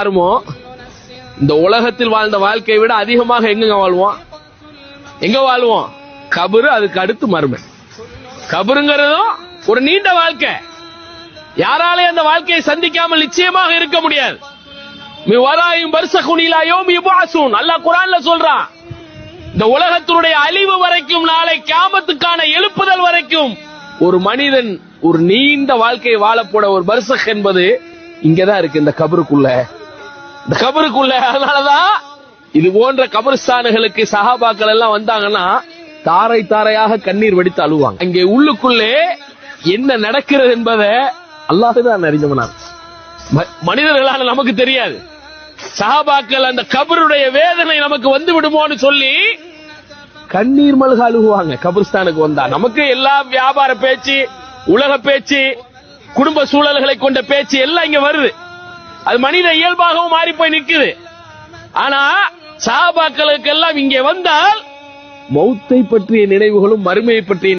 யாருமோ இந்த உலகத்தில் வாழ்ந்த வாழ்க்கையை விட அதிகமாக எங்க வாழ்வோம்? எங்க வாழ்வோம்? கபரு அதுக்கு அடுத்து மருமை கபருங்கிறதும் ஒரு நீண்ட வாழ்க்கை. யாராலையும் அந்த வாழ்க்கையை சந்திக்காமல் நிச்சயமாக இருக்க முடியாது. வராயும் வருஷ குனிலாயோம் இபாசூன் அல்லாஹ் குரான்ல சொல்றான் இந்த உலகத்தினுடைய அழிவு வரைக்கும் நாளை கியாமத்துக்கான எழுப்புதல் வரைக்கும் ஒரு மனிதன் ஒரு நீண்ட வாழ்க்கையை வாழப்போட ஒரு பர்சக் என்பது இங்கதான் இருக்கு இந்த கபருக்குள்ள. கபருக்குள்ள. அதனாலதான் இது போன்ற கபரிஸ்தானுகளுக்கு சஹாபாக்கள் எல்லாம் வந்தாங்கன்னா தாரை தாரையாக கண்ணீர் வெடித்து அழுவாங்க. அங்கே உள்ளுக்குள்ளே என்ன நடக்கிறது என்பதை அல்லாஹுதான் அறிஞ்சவனார் ம- மனிதர்களால நமக்கு தெரியாது. சஹாபாக்கள் அந்த கபருடைய வேதனை நமக்கு வந்து விடுமோன்னு சொல்லி கண்ணீர் மல்க அழுகுவாங்க. கபிரிஸ்தானுக்கு வந்தா. நமக்கு எல்லா வியாபார பேச்சு உலக பேச்சு குடும்ப சூழல்களை கொண்ட பேச்சு எல்லாம் இங்க வருது. அது மனித இயல்பாகவும் மாறி போய் நிற்குது. ஆனா சாபாக்களுக்கெல்லாம் இங்கே வந்தால் மௌத்தை பற்றிய நினைவுகளும் மறுமையை பற்றிய